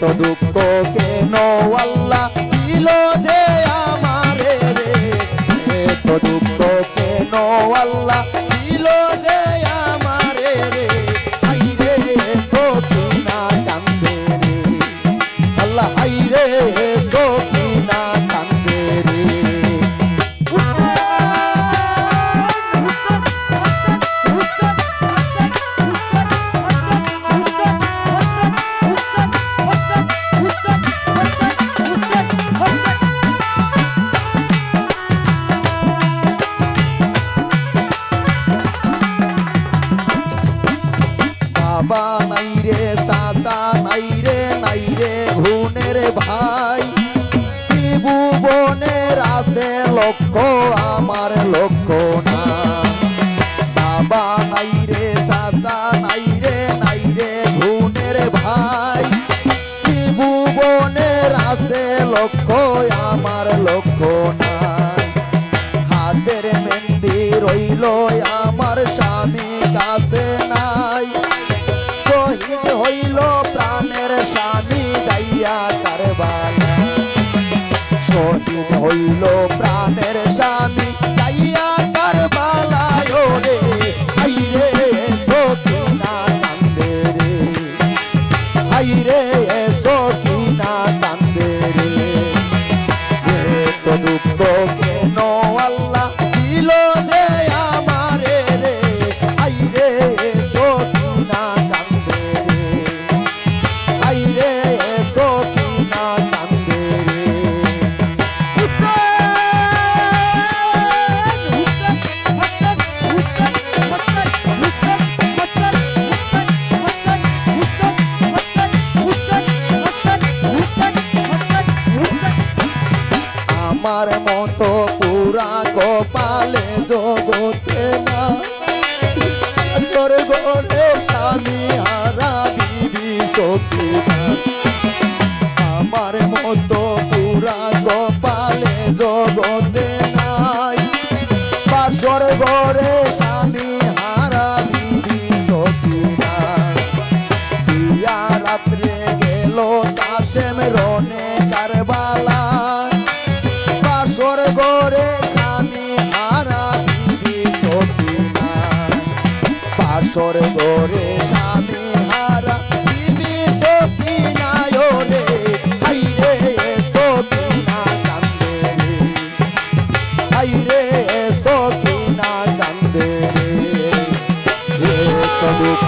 এত দুঃখ কেন আল্লাহ দিল বোনের ভাই বোনের আছে লক্ষ্য, আমার লক্ষ্য না। বাবা নাই রে, চাচা নাই রে নাই রে বোনের ভাই বোনের আছে লক্ষ্য, আমার লক্ষ্য না হাতের মেহেন্দি রইল No. পালে জগতে না। তোর গোরে স্বামী আর বিবি সখী।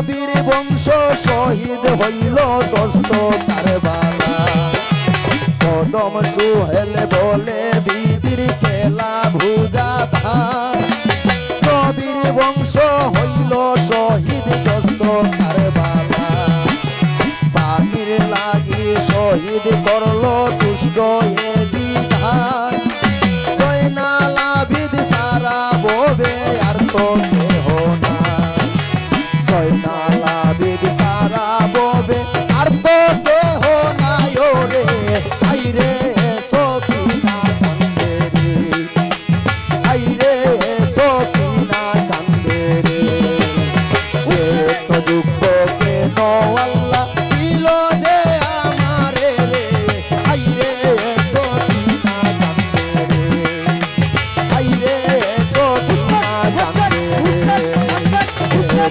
নবীর বংশ শহীদ হইল দস্ত কারবালা কদম সুহেল বলে বিদির খেলা ভুজা নবীর বংশ হইল শহীদ দস্ত কারবালা পানির লাগি শহীদ করল দুষ্ট